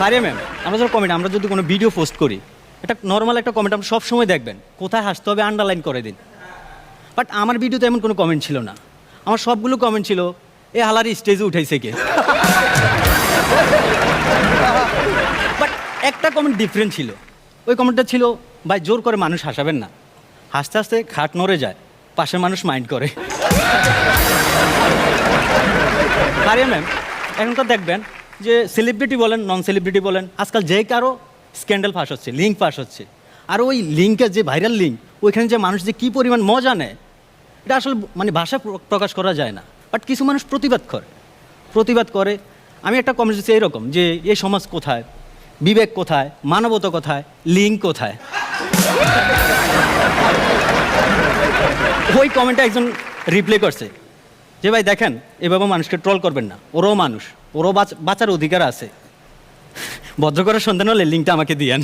পারে ম্যাম, আমরা যখন কমেন্ট আমরা যদি কোনো ভিডিও পোস্ট করি এটা নর্মাল একটা কমেন্ট আপনি সবসময় দেখবেন, কোথায় হাসতে হবে আন্ডারলাইন করে দিন। বাট আমার ভিডিওতে এমন কোনো কমেন্ট ছিল না। আমার সবগুলো কমেন্ট ছিল, এ হালারি স্টেজে উঠাইছে কে? বাট একটা কমেন্ট ডিফারেন্ট ছিল। ওই কমেন্টটা ছিল, ভাই, জোর করে মানুষ হাসাবেন না। হাসতে হাসতে খাট নড়ে যায়, পাশের মানুষ মাইন্ড করে। আরে ম্যাম এখন তো দেখবেন যে সেলিব্রিটি বলেন নন সেলিব্রিটি বলেন, আজকাল যে কারও স্ক্যান্ডেল ফাঁস হচ্ছে লিঙ্ক ফাঁস হচ্ছে। আর ওই লিঙ্কের যে ভাইরাল লিঙ্ক ওইখানে যে মানুষ যে কী পরিমাণ মজা নেয়, এটা আসলে মানে ভাষা প্র- প্রকাশ করা যায় না। বাট কিছু মানুষ প্রতিবাদ করে। প্রতিবাদ করে। আমি একটা কমেন্ট দিচ্ছি এরকম, যে এই সমাজ কোথায়? বিবেক কোথায়? মানবতা কোথায়? লিঙ্ক কোথায়? ওই কমেন্টে একজন রিপ্লাই করছে, যে ভাই দেখেন, এভাবে মানুষকে ট্রল করবেন না, ওরাও মানুষ। ওরাও বাঁচ- বাঁচার অধিকার আছে। ভদ্র করার সন্ধান হলে লিঙ্কটা আমাকে দিয়েন।